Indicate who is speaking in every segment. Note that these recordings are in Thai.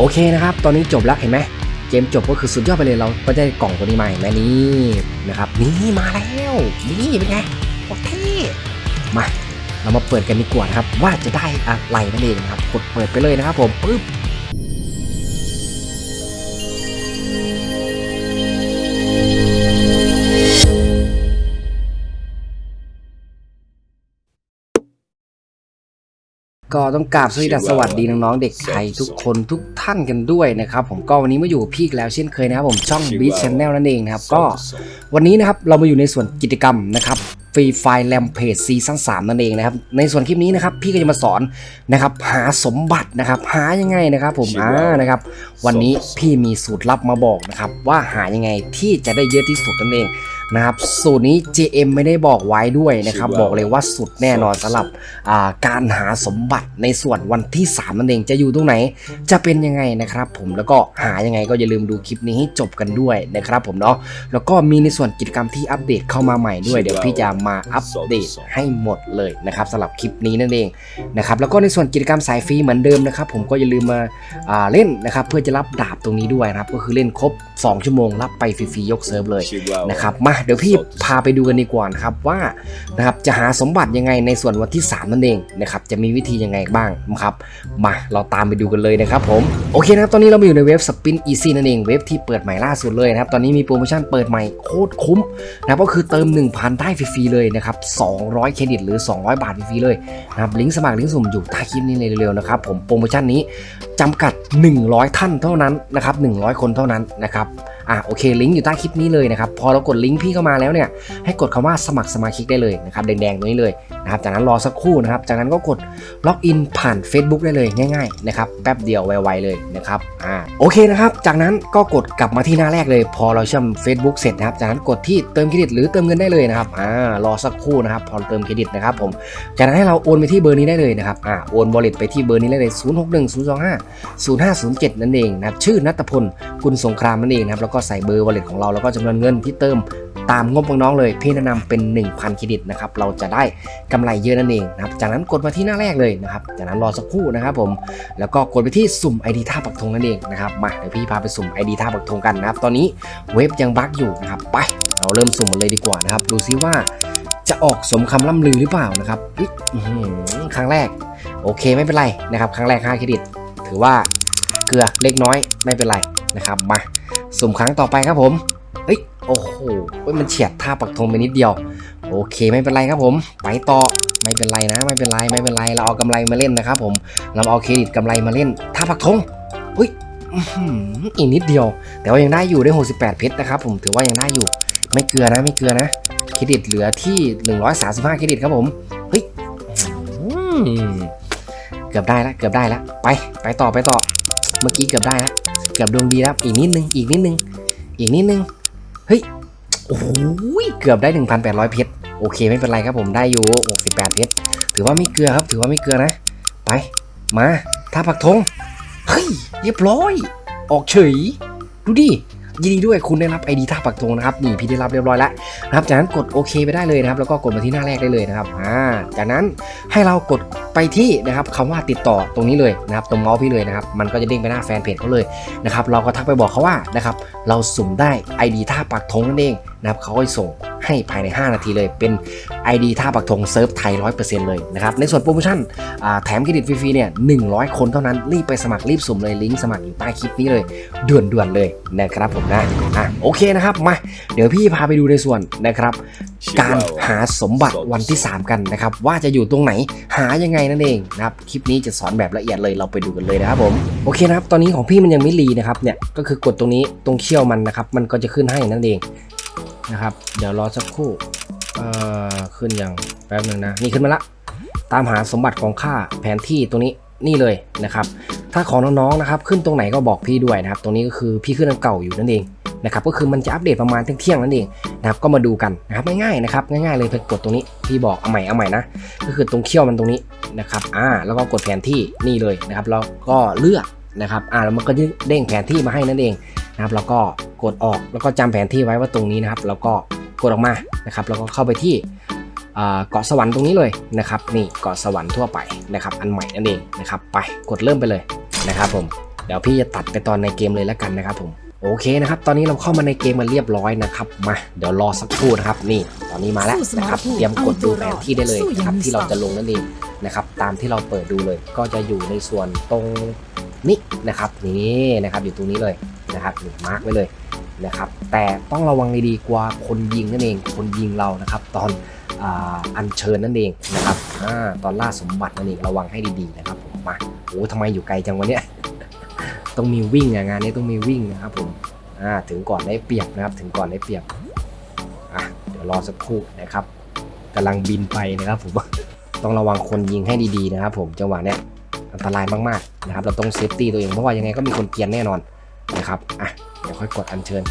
Speaker 1: โอเคนะครับ ตอนนี้จบแล้วเห็นไหมเกมจบก็คือสุดยอดไปเลยเราก็ได้กล่องตัวนี้มาเห็นไหมนี่นะครับนี่มาแล้วนี่เป็นไงโอเคมาเรามาเปิดกันดีกว่านะครับว่าจะได้อะไรนั่นเองนะครับกดเปิดไปเลยนะครับผมปึ๊บ ก็ต้องกราบสวัสดีสวัสดีน้องๆเด็กไทยทุกคนทุกท่านกันด้วยนะครับผมก็วันนี้มาอยู่กับพี่อีกแล้วเช่นเคยนะครับผมช่อง b ี a ช h a n n e l นั่นเองนะครับก็วันนี้นะครับเรามาอยู่ในส่วนกิจกรรมนะครับฟรีไฟล์แลมเพจซีซั่น3นั่นเองนะครับในส่วนคลิปนี้นะครับพี่ก็จะมาสอนนะครับหาสมบัตินะครับหายังไงนะครับผมอ่านะครับวันนี้พี่มีสูตรลับมาบอกนะครับว่าหายังไงที่จะได้เยอะที่สุดนั่นเอง นะครับสูตรนี้ JM ไม่ได้บอกไว้ด้วยนะครับบอกเลยว่าสุดแน่นอนสำหรับอ่าการหาสมบัติในส่วนวันที่3นั่นเองจะอยู่ตรงไหน จะเป็นยังไงนะครับ ผมแล้วก็หายังไงก็อย่าลืมดูคลิปนี้ให้จบกันด้วยนะครับผมเนาะแล้วก็มีในส่วนกิจกรรมที่อัปเดตเข้ามาใหม่ด้วยเดี๋ยวพี่จะมาอัปเดตให้หมดเลยนะครับสำหรับคลิปนี้นั่นเองนะครับแล้วก็ในส่วนกิจกรรมสายฟรีเหมือนเดิมนะครับผมก็อย่าลืมมาอ่าเล่นนะครับเพื่อจะรับดาบตรงนี้ด้วยนะครับก็คือเล่นครบ 2 ชั่วโมงรับไปฟรีๆยกเซิร์ฟเลยนะครับมาเดี๋ยวพี่พาไปดูกันดีกว่านะครับว่านะครับจะหาสมบัติยังไงในส่วนวันที่ 3 นั่นเองนะครับจะมีวิธียังไงบ้างนะครับมาเราตามไปดูกันเลยนะครับผมโอเคนะครับตอนนี้เรามาอยู่ในเว็บ Spin Easy นั่นเองเว็บที่เปิดใหม่ล่าสุดเลยนะครับตอนนี้มีโปรโมชั่นเปิดใหม่โคตรคุ้มนะครับก็คือเติม 1,000ได้ฟรีๆเลยนะครับ200เครดิตหรือ 200 บาทฟรีๆเลยนะครับลิงก์สมัครลิงก์สุ่มอยู่ใต้คลิปนี้เลยเร็วๆนะครับผมโปรโมชั่นนี้ จำกัด 100 ท่านเท่านั้นนะครับ100 คนเท่านั้นนะครับอะโอเคลิงก์อยู่ใต้คลิปนี้เลยนะครับพอเรากดลิงก์พี่เข้ามาแล้วเนี่ยให้กดคำว่าสมัครสมาชิกได้เลยนะครับแดงๆตรงนี้เลยนะครับจากนั้นรอสักครู่นะครับจากนั้นก็กดล็อกอินผ่าน Facebook ได้เลยง่ายๆนะครับแป๊บเดียวไวๆเลยนะครับอ่าโอเคนะครับจากนั้นก็กดกลับมาที่หน้าแรกเลย พอเราเชื่อม Facebook เสร็จนะครับจากนั้นกดที่เติมเครดิตหรือเติมเงินได้เลยนะครับอ่ารอสักครู่นะครับพอเติมเครดิตนะครับผมจากนั้นให้เราโอนไปที่เบอร์นี้ได้เลยนะครับอ่าโอนบอลเลตไปที่เบอร์นี้ได้เลย 0 6 1 0 2 5 0507 นั่นเองนะครับชื่อนัตพลกุลสงครามนั่นเองนะครับแล้วก็ใส่เบอร์วอลเล็ตของเราแล้วก็จำนวนเงินที่เติมตามงบของน้องเลยพี่แนะนำเป็น 1,000 เครดิตนะครับเราจะได้กำไรเยอะนั่นเองนะครับจากนั้นกดมาที่หน้าแรกเลยนะครับจากนั้นรอสักครู่นะครับผมแล้วก็กดไปที่สุ่ม ID ท่าปักธงนั่นเองนะครับมาเดี๋ยวพี่พาไปสุ่ม ID ท่าปักธงกันนะครับตอนนี้เว็บยังบั๊กอยู่นะครับไปเราเริ่มสุ่มกันเลยดีกว่านะครับดูซิว่าจะออกสมคำล่ำลือหรือเปล่านะครับอือครั้งแรกโอเคไม่เป็นไรนะครับครั้งแรก5เครดิต ถือว่าเกลือเล็กน้อยไม่เป็นไรนะครับ มาสุ่มครั้งต่อไปครับผมเฮ้ยโอ้โหเฮ้ยมันเฉียดท่าปักธงไปนิดเดียว โอเคไม่เป็นไรครับผม ไปต่อไม่เป็นไรนะ ไม่เป็นไรไม่เป็นไรเราเอากำไรมาเล่นนะครับผมเราเอาเครดิตกำไรมาเล่นท่าปักธงเฮ้ยอีกนิดเดียว แต่ว่ายังได้อยู่ได้ 68 เพชรนะครับผมถือว่ายังได้อยู่ ไม่เกลือนะไม่เกลือนะเครดิตเหลือที่ 135 เครดิตครับผมเฮ้ย เกือบได้แล้วเกือบได้แล้วไปไปต่อไปต่อ เมื่อกี้เกือบได้แล้วเกือบดวงดีแล้วอีกนิดนึงอีกนิดนึงอีกนิดนึงเฮ้ยโอ้โหเกือบได้ 1,800 เพชรโอเคไม่เป็นไรครับผมได้อยู่ 68 เพชรถือว่าไม่เกลือครับ ถือว่าไม่เกลือนะ ไปมาท่าปักธงเฮ้ยเรียบร้อย ออกเฉยดูดิยินดีด้วยคุณได้รับไอดีท่าปักธงนะครับนี่พี่ได้รับเรียบร้อยแล้วนะครับจากนั้นกดโอเคไปได้เลยนะครับ แล้วก็กดมาที่หน้าแรกได้เลยนะครับอ่าจากนั้นให้เรากด ไปที่นะครับคำว่าติดต่อตรงนี้เลยนะครับตรงเมาส์พี่เลยนะครับมันก็จะเด้งไปหน้าแฟนเพจเขาเลยนะครับเราก็ทักไปบอกเขาว่านะครับเราสุ่มได้ ID ท่าปักธงนั่นเองนะครับเขาก็ส่ง ให้ภายใน 5 นาทีเลย เป็น ID ท่าปักธงเซิร์ฟไทย 100%เลยนะครับ ในส่วนโปรโมชั่นอ่าแถมเครดิตฟรีๆเนี่ย 100 คนเท่านั้น รีบไปสมัครรีบสุ่มเลย ลิงก์สมัครอยู่ใต้คลิปนี้เลย ด่วนๆเลยนะครับผมนะอะโอเคนะครับ มา เดี๋ยวพี่พาไปดูในส่วนนะครับ การหาสมบัติวันที่ 3 กันนะครับ ว่าจะอยู่ตรงไหน หายังไงนั่นเองนะครับ คลิปนี้จะสอนแบบละเอียดเลย เราไปดูกันเลยนะครับผม โอเคนะครับ ตอนนี้ของพี่มันยังไม่รีนะครับ เนี่ย ก็คือกดตรงนี้ ตรงเขี้ยวมันนะครับ มันก็จะขึ้นให้นั่นเอง นะครับ เดี๋ยวรอสักครู่เอ่อขึ้นอยังแป๊บหนึ่งนะ นี่ขึ้นมาละตามหาสมบัติของข้าแผนที่ตรงนี้นี่เลยนะครับ ถ้าของน้องๆนะครับ ขึ้นตรงไหนก็บอกพี่ด้วยนะครับ ตรงนี้ก็คือพี่ขึ้นอันเก่าอยู่นั่นเองนะครับ ก็คือมันจะอัปเดตประมาณเที่ยงนั่นเองนะครับ ก็มาดูกันนะครับง่ายๆนะครับง่ายๆเลยเพียงกดตรงนี้พี่บอกเอาใหม่เอาใหม่นะ ก็คือตรงเขี้ยวมันตรงนี้นะครับ อ่า แล้วก็กดแผนที่นี่เลยนะครับ แล้วก็เลือกนะครับ อ่าแล้วมันก็เด้งแผนที่มาให้นั่นเองนะครับ แล้วก็ กดออกแล้วก็จำแผนที่ไว้ว่าตรงนี้นะครับ แล้วก็กดออกมานะครับ แล้วก็เข้าไปที่อ่าเกาะสวรรค์ตรงนี้เลยนะครับนี่เกาะสวรรค์ทั่วไปนะครับ อันใหม่นั่นเองนะครับ ไปกดเริ่มไปเลยนะครับผมเดี๋ยวพี่จะตัดไปตอนในเกมเลยแล้วกันนะครับผมโอเคนะครับ ตอนนี้เราเข้ามาในเกมมาเรียบร้อยนะครับมาเดี๋ยวรอสักครู่นะครับ นี่ตอนนี้มาแล้วนะครับเตรียมกดดูแผนที่ได้เลยนะครับที่เราจะลงนั่นเองนะครับ ตามที่เราเปิดดูเลย ก็จะอยู่ในส่วนตรงนี้นะครับนี่นะครับอยู่ตรงนี้เลยนะครับนี่มาร์กไว้เลย นะครับแต่ต้องระวังดีๆกว่าคนยิงนั่นเอง คนยิงเรานะครับ ตอนอัญเชิญนั่นเองนะครับอตอนล่าสมบัตินั่นเองระวังให้ดีๆนะครับผมมาโอ้ทำไมอยู่ไกลจังวะเนี่ยต้องมีวิ่งงานนี้ต้องมีวิ่งนะครับผมถึงก่อนได้เปรียบนะครับ ถึงก่อนได้เปรียบอะเดี๋ยวรอสักครู่นะครับกำลังบินไปนะครับผมต้องระวังคนยิงให้ดีๆนะครับ ผมจังหวะเนี้ยอันตรายมากๆนะครับ เราต้องเซฟตี้ตัวเองเพราะว่ายังไงก็มีคนเกียนแน่นอนนะครับอะ เดี๋ยวค่อยกดอัญเชิญ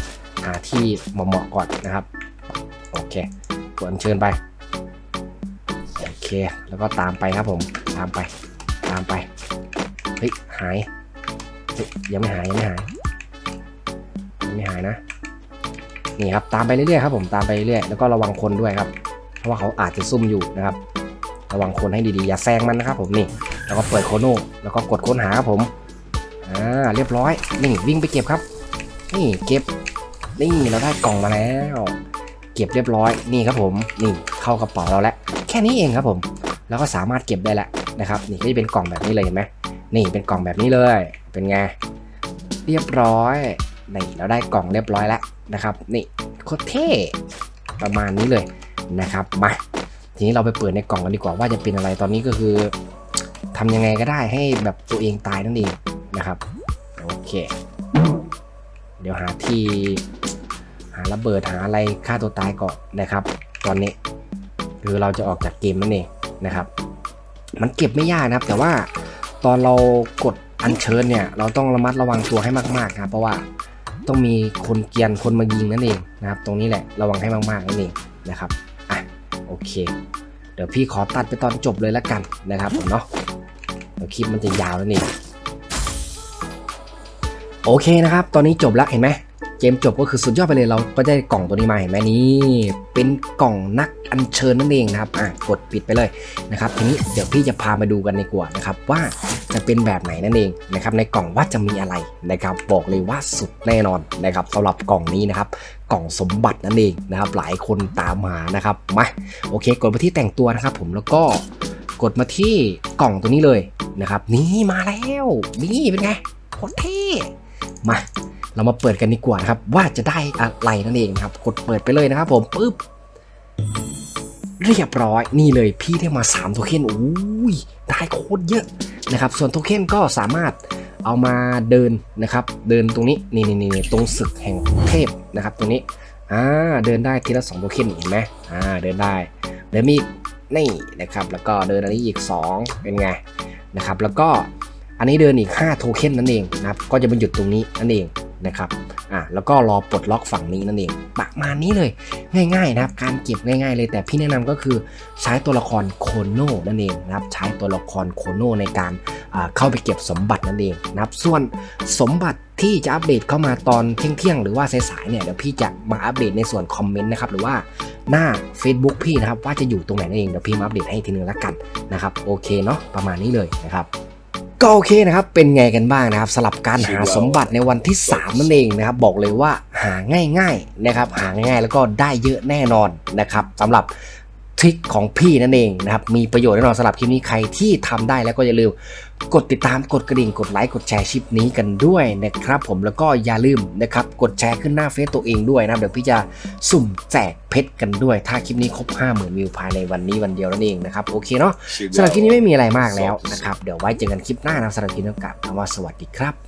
Speaker 1: หาที่เหมาะๆก่อนนะครับ โอเค กดอัญเชิญไป โอเค แล้วก็ตามไปครับผม ตามไป ตามไป เฮ้ย หายเฮ้ยยังไม่หาย ยังไม่หาย ยังไม่หายนะ นี่ครับ ตามไปเรื่อยๆครับผม ตามไปเรื่อยๆ แล้วก็ระวังคนด้วยครับ เพราะว่าเขาอาจจะซุ่มอยู่นะครับ ระวังคนให้ดีๆ อย่าแซงมันนะครับผมนี่ แล้วก็เปิดโคโน่แล้วก็กดค้นหาครับผม อ่า เรียบร้อย นี่วิ่งไปเก็บครับ นี่เก็บนี่เราได้กล่องมาแล้ว เก็บเรียบร้อยนี่ครับผมนี่เข้ากระเป๋าเราแล้วแค่นี้เองครับผมแล้วก็สามารถเก็บได้แล้วนะครับนี่ก็จะเป็นกล่องแบบนี้เลยเห็นไหมนี่เป็นกล่องแบบนี้เลยเป็นไงเรียบร้อยนี่เราได้กล่องเรียบร้อยแล้วนะครับ นี่โคตรเท่ประมาณนี้เลยนะครับมาทีนี้เราไปเปิดในกล่องกันดีกว่าว่าจะเป็นอะไรตอนนี้ก็คือทำยังไงก็ได้ให้แบบตัวเองตายนั่นเองนะครับโอเค เดี๋ยวหาที่หาระเบิดหาอะไรฆ่าตัวตายก่อนนะครับ ตอนนี้คือเราจะออกจากเกมนั่นเองนะครับ มันเก็บไม่ยากนะครับ แต่ว่าตอนเรากดอัญเชิญเนี่ย เราต้องระมัดระวังตัวให้มากๆนะครับเพราะว่าต้องมีคนเกียนคนมายิงนั่นเองนะครับ ตรงนี้แหละระวังให้มากๆนั่นเองนะครับอะโอเค เดี๋ยวพี่ขอตัดไปตอนจบเลยละกันนะครับผมเนาะเดี๋ยวคลิปมันจะยาวแล้วนี่ โอเคนะครับ ตอนนี้จบแล้วเห็นไหมเกมจบก็คือสุดยอดไปเลยเราก็ได้กล่องตัวนี้มาเห็นไหมนี่เป็นกล่องนักอัญเชิญนั่นเองนะครับอะกดปิดไปเลยนะครับทีนี้เดี๋ยวพี่จะพามาดูกันในกว่านะครับว่าจะเป็นแบบไหนนั่นเองนะครับในกล่องว่าจะมีอะไรนะครับบอกเลยว่าสุดแน่นอนนะครับสำหรับกล่องนี้นะครับกล่องสมบัตินั่นเองนะครับหลายคนตามหานะครับมาโอเค กดมาที่แต่งตัวนะครับ ผมแล้วก็กดมาที่กล่องตัวนี้เลยนะครับนี่มาแล้วนี่เป็นไงโคตรเท่ มา เรามาเปิดกันดีกว่านะครับ ว่าจะได้อะไรนั่นเองนะครับ กดเปิดไปเลยนะครับผมปึ๊บเรียบร้อยนี่เลยพี่ได้มา 3 โทเค็นอุ้ยได้โคตรเยอะนะครับ ส่วนโทเค็นก็สามารถเอามาเดินนะครับ เดินตรงนี้นี่นี่นี่ตรงศึกแห่งเทพนะครับ ตรงนี้อ่าเดินได้ทีละ2โทเค็นเห็นไหมอ่าเดินได้เดินมีอีนี่นะครับ แล้วก็เดินอันนี้อีก 2 เป็นไงนะครับ แล้วก็ อันนี้เดินอีก 5 โทเค็นนั่นเองนะครับ ก็จะมาหยุดตรงนี้นั่นเองนะครับ อ่าแล้วก็รอปลดล็อกฝั่งนี้นั่นเอง ประมาณนี้เลย ง่ายๆนะครับ การเก็บง่ายๆ เลย แต่พี่แนะนำก็คือใช้ตัวละครโคโน่นั่นเองนะครับ ใช้ตัวละครโคโน่ในการเข้าไปเก็บสมบัตินั่นเองนะครับ ส่วนสมบัติที่จะอัปเดตเข้ามาตอนเที่ยงๆหรือว่าสายๆเนี่ยเดี๋ยวพี่จะมาอัปเดตในส่วนคอมเมนต์นะครับหรือว่าหน้า Facebook พี่นะครับว่าจะอยู่ตรงไหนนั่นเองเดี๋ยวพี่มาอัปเดตให้ทีนึงแล้วกันนะครับโอเคเนาะประมาณนี้เลยนะครับ ก็โอเคนะครับ เป็นไงกันบ้างนะครับสลับการหาสมบัติในวันที่ 3 นั่นเองนะครับ บอกเลยว่าหาง่ายๆนะครับ หาง่ายๆแล้วก็ได้เยอะแน่นอนนะครับสำหรับ ทริคของพี่นั่นเองนะครับ มีประโยชน์แน่นอนสำหรับคลิปนี้ใครที่ทำได้แล้วก็อย่าลืมกดติดตามกดกระดิ่ง กดไลค์กดแชร์คลิปนี้กันด้วยนะครับผมแล้วก็อย่าลืมนะครับกดแชร์ขึ้นหน้าเฟซตัวเองด้วยนะครับเดี๋ยวพี่จะสุ่มแจกเพชรกันด้วย ถ้าคลิปนี้ครบ 50,000 วิวภายในวันนี้วันเดียวนั่นเองนะครับโอเคเนาะสำหรับคลิปนี้ไม่มีอะไรมากแล้วนะครับเดี๋ยวไว้เจอกันคลิปหน้านะสำหรับคลิปนี้ก็กลับคำว่าสวัสดีครับ